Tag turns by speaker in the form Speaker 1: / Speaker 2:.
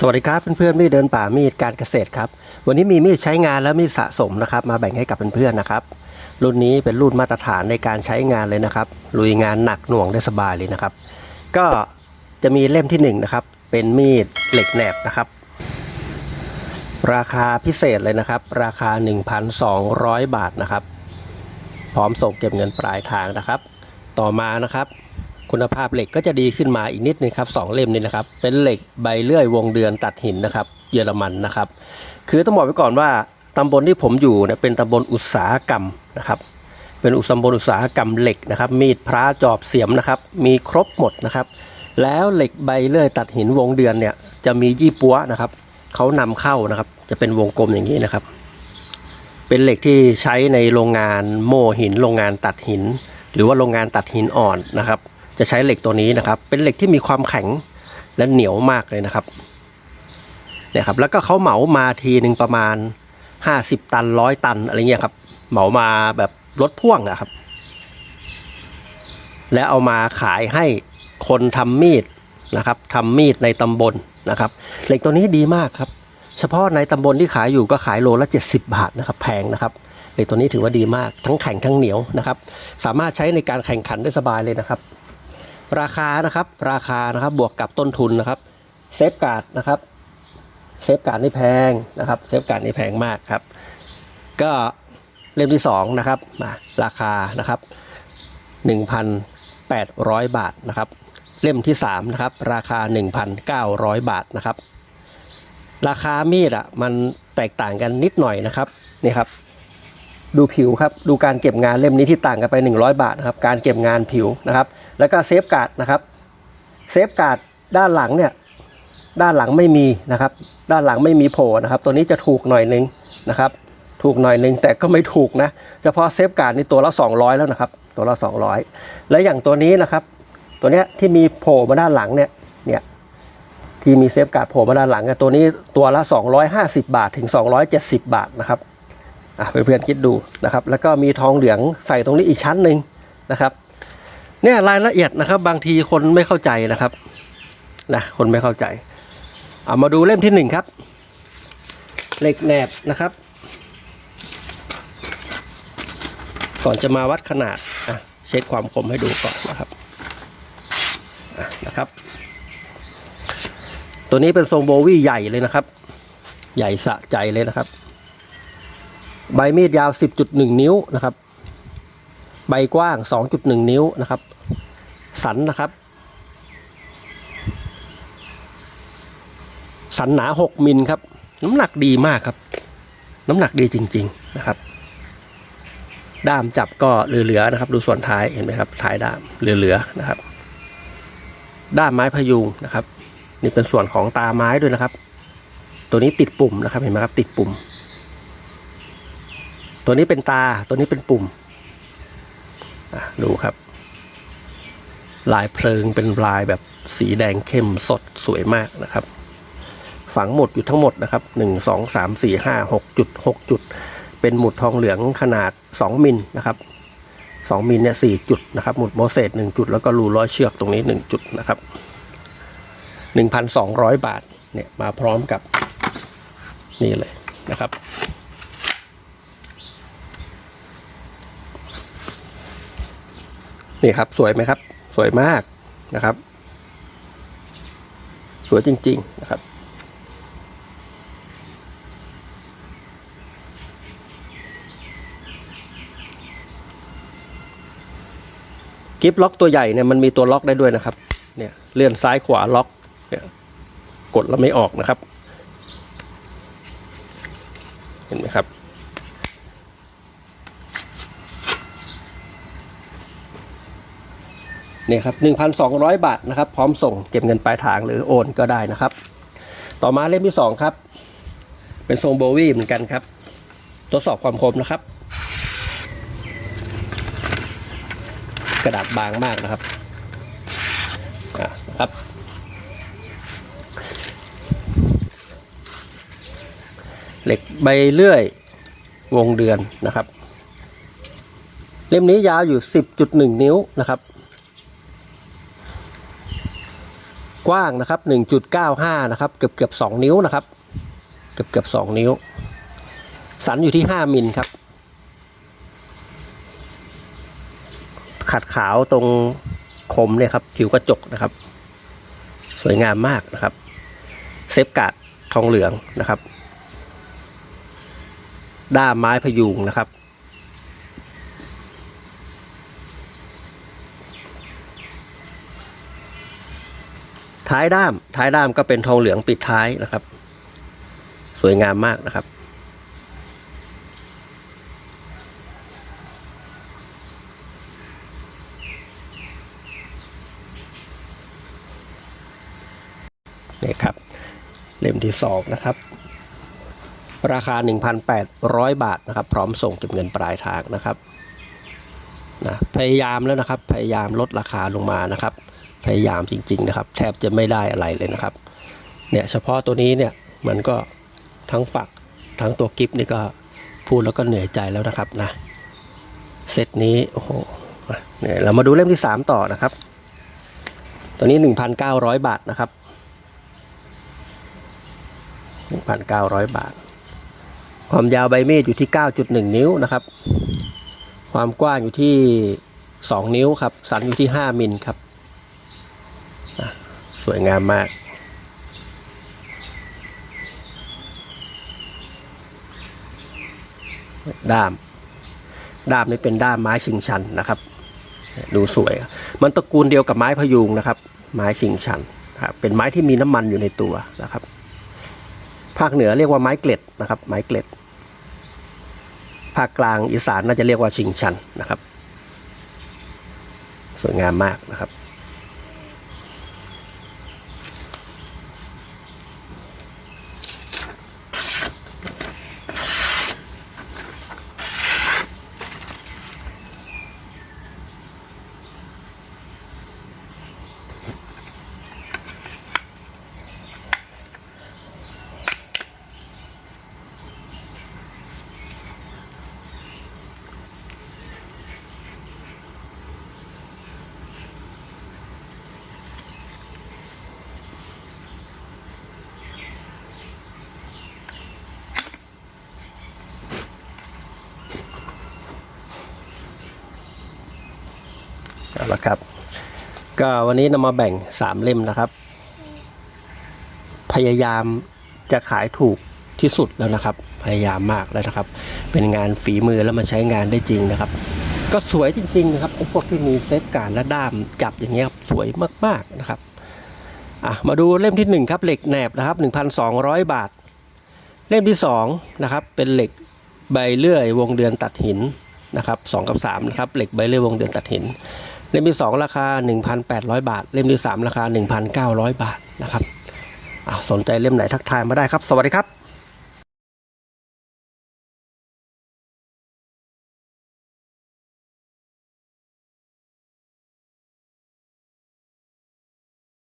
Speaker 1: สวัสดีครับเพื่อนๆมีดเดินป่ามีดการเกษตรครับวันนี้มีมีดใช้งานและมีดสะสมนะครับ มาแบ่งให้กับเพื่อนๆนะครับ รุ่นนี้เป็นรุ่นมาตรฐานในการใช้งานเลยนะครับลุยงานหนักหน่วงได้สบายเลยนะครับ ก็จะมีเล่มที่หนึ่งนะครับเป็นมีดเหล็กแหนบนะครับ ราคาพิเศษเลยนะครับ ราคา 1,200 บาทนะครับ พร้อมส่งเก็บเงินปลายทางนะครับ ต่อมานะครับ คุณภาพเหล็กก็จะดีขึ้นมาอีกนิดนึงครับสองเล่มนี้นะครับ เป็นเหล็กใบเลื่อยวงเดือนตัดหินนะครับ เยอรมันนะครับ คือต้องบอกไว้ก่อนว่าตำบลที่ผมอยู่เนี่ยเป็นตำบลอุตสาหกรรมนะครับเป็นอุตสมบลอุตสาหกรรมเหล็กนะครับ มีดพระจอบเสียมนะครับ มีครบหมดนะครับ แล้วเหล็กใบเลื่อยตัดหินวงเดือนเนี่ยจะมียี่ปัวนะครับเขานำเข้านะครับ จะเป็นวงกลมอย่างนี้นะครับ เป็นเหล็กที่ใช้ในโรงงานโม่หิน โรงงานตัดหิน หรือว่าโรงงานตัดหินอ่อนนะครับ จะใช้เหล็กตัวนี้นะครับ เป็นเหล็กที่มีความแข็งและเหนียวมากเลยนะครับเนี่ยครับแล้วก็เขาเหมามาทีหนึ่งประมาณ 50 ตันร้อยตันอะไรเงี้ยครับ เหมามาแบบรถพ่วงอะครับ แล้วเอามาขายให้คนทำมีดนะครับทำมีดในตำบลนะครับ เหล็กตัวนี้ดีมากครับ เฉพาะในตำบลที่ขายอยู่ก็ขายโลละ 70 บาทนะครับ แพงนะครับเหล็กตัวนี้ถือว่าดีมากทั้งแข็งทั้งเหนียวนะครับ สามารถใช้ในการแข่งขันได้สบายเลยนะครับ ราคานะครับ ราคานะครับบวกกับต้นทุนนะครับเซฟการ์ดนะครับเซฟการ์ดนี่แพงนะครับเซฟการ์ดนี่แพงมากครับ ก็เล่มที่สองนะครับมาราคานะครับ 1,800 บาทนะครับ เล่มที่3นะครับราคา 1,900 บาทนะครับ ราคามีดอะมันแตกต่างกันนิดหน่อยนะครับนี่ครับดูผิวครับดูการเก็บงานเล่มนี้ที่ต่างกันไป 100 บาทนะครับการเก็บงานผิวนะครับ แล้วก็เซฟการ์ดนะครับเซฟการ์ดด้านหลังเนี่ยด้านหลังไม่มีนะครับ ด้านหลังไม่มีโผล่นะครับ ตัวนี้จะถูกหน่อยนึงนะครับ ถูกหน่อยนึงแต่ก็ไม่ถูกนะเฉพาะเซฟการ์ดนี่ตัวละ 200 แล้วนะครับ ตัวละ 200 และอย่างตัวนี้นะครับ ตัวเนี้ยที่มีโผล่มาด้านหลังเนี่ยเนี่ยที่มีเซฟการ์ดโผล่มาด้านหลังเนี่ยตัวนี้ตัวละ 250 บาทถึง 270 บาทนะครับอะเพื่อนๆคิดดูนะครับ แล้วก็มีทองเหลืองใส่ตรงนี้อีกชั้นหนึ่งนะครับ เนี่ยรายละเอียดนะครับ บางทีคนไม่เข้าใจนะครับนะคนไม่เข้าใจ เอามาดูเล่มที่หนึ่งครับ เหล็กแหนบนะครับ ก่อนจะมาวัดขนาดอะเช็คความคมให้ดูก่อนนะครับะนะครับ ตัวนี้เป็นทรงโบวี่ใหญ่เลยนะครับ ใหญ่สะใจเลยนะครับ ใบมีดยาว 10.1 นิ้วนะครับ ใบกว้าง 2.1 นิ้วนะครับ สันนะครับ สันหนา 6 มิลครับ น้ำหนักดีมากครับ น้ำหนักดีจริง ๆนะครับ ด้ามจับก็เหลือๆนะครับ ดูส่วนท้ายเห็นไหมครับท้ายด้ามเหลือๆนะครับ ด้ามไม้พยุงนะครับ นี่เป็นส่วนของตาไม้ด้วยนะครับ ตัวนี้ติดปุ่มนะครับเห็นไหมครับ ติดปุ่ม ตัวนี้เป็นตาตัวนี้เป็นปุ่ม ดูครับ ลายเพลิงเป็นลายแบบสีแดงเข้มสดสวยมากนะครับ ฝังหมุดอยู่ทั้งหมดนะครับหนึ่งสองสามสี่ห้าหกจุดหกจุด เป็นหมุดทองเหลืองขนาดสองมิลนะครับสองมิลเนี่ยสี่จุดนะครับ หมุดโมเสสหนึ่งจุด แล้วก็รูร้อยเชือกตรงนี้หนึ่งจุดนะครับหนึ่งพันสองร้อยบาทเนี่ยมาพร้อมกับนี่เลยนะครับ นี่ครับ สวยไหมครับ สวยมากนะครับ สวยจริง ๆ นะครับ กิฟล็อกตัวใหญ่เนี่ยมันมีตัวล็อกได้ด้วยนะครับ เนี่ยเลื่อนซ้ายขวาล็อกเนี่ยกดแล้วไม่ออกนะครับ เห็นไหมครับ นี่ครับ 1,200 บาทนะครับ พร้อมส่งเก็บเงินปลายทางหรือโอนก็ได้นะครับ ต่อมาเล่มที่ 2 ครับ เป็นทรงโบวี่เหมือนกันครับ ทดสอบความคมนะครับ กระดาษบางมากนะครับนะครับเหล็กใบเลื่อยวงเดือนนะครับ เล่มนี้ยาวอยู่ 10.1 นิ้วนะครับ กว้างนะครับ 1.95 นะครับ เกือบเกือบ2นิ้วนะครับ เกือบเกือบ2นิ้ว สันอยู่ที่ 5 มิลครับ ขัดขาวตรงคมเนี่ยครับ ผิวกระจกนะครับ สวยงามมากนะครับ เซฟกาดทองเหลืองนะครับ ด้ามไม้พยุงนะครับ ท้ายด้าม ท้ายด้ามก็เป็นทองเหลืองปิดท้ายนะครับ สวยงามมากนะครับ นี่ครับ เล่มที่สองนะครับ ราคา 1,800 บาทนะครับ พร้อมส่งเก็บเงินปลายทางนะครับนะพยายามแล้วนะครับ พยายามลดราคาลงมานะครับ พยายามจริง ๆ นะครับ แทบจะไม่ได้อะไรเลยนะครับเนี่ยเฉพาะตัวนี้เนี่ยมันก็ทั้งฝักทั้งตัวกิฟนี่ก็พูดแล้วก็เหนื่อยใจแล้วนะครับนะเซตนี้โอ้โหเนี่ยเรามาดูเล่มที่ 3 ต่อนะครับ ตัวนี้ 1,900 บาทนะครับ 1,900 บาท ความยาวใบมีดอยู่ที่ 9.1 นิ้วนะครับ ความกว้างอยู่ที่ 2 นิ้วครับ สันอยู่ที่ 5 มิลครับ สวยงามมากด้าม ด้ามนี้เป็นด้ามไม้ชิงชันนะครับ ดูสวย มันตระกูลเดียวกับไม้พยุงนะครับ ไม้ชิงชันเป็นไม้ที่มีน้ำมันอยู่ในตัวนะครับ ภาคเหนือเรียกว่าไม้เกล็ดนะครับ ไม้เกล็ด ภาคกลางอีสานน่าจะเรียกว่าชิงชันนะครับ สวยงามมากนะครับ เอาละครับ ก็วันนี้นำมาแบ่งสามเล่มนะครับ พยายามจะขายถูกที่สุดแล้วนะครับ พยายามมากแล้วนะครับ เป็นงานฝีมือแล้วมาใช้งานได้จริงนะครับ ก็สวยจริงๆนะครับไอ้พวกที่มีเซฟการดและด้ามจับอย่างเงี้ยครับสวยมากๆนะครับอะมาดูเล่มที่หนึ่งครับเหล็กแหนบนะครับ 1,200 บาท เล่มที่สองนะครับเป็นเหล็กใบเลื่อยวงเดือนตัดหินนะครับสองกับสามนะครับเหล็กใบเลื่อยวงเดือนตัดหิน เล่มที่ 2 ราคา 1,800 บาท เล่มที่ 3 ราคา 1,900 บาทนะครับอะสนใจเล่มไหนทักทายมาได้ครับ สวัสดีครับ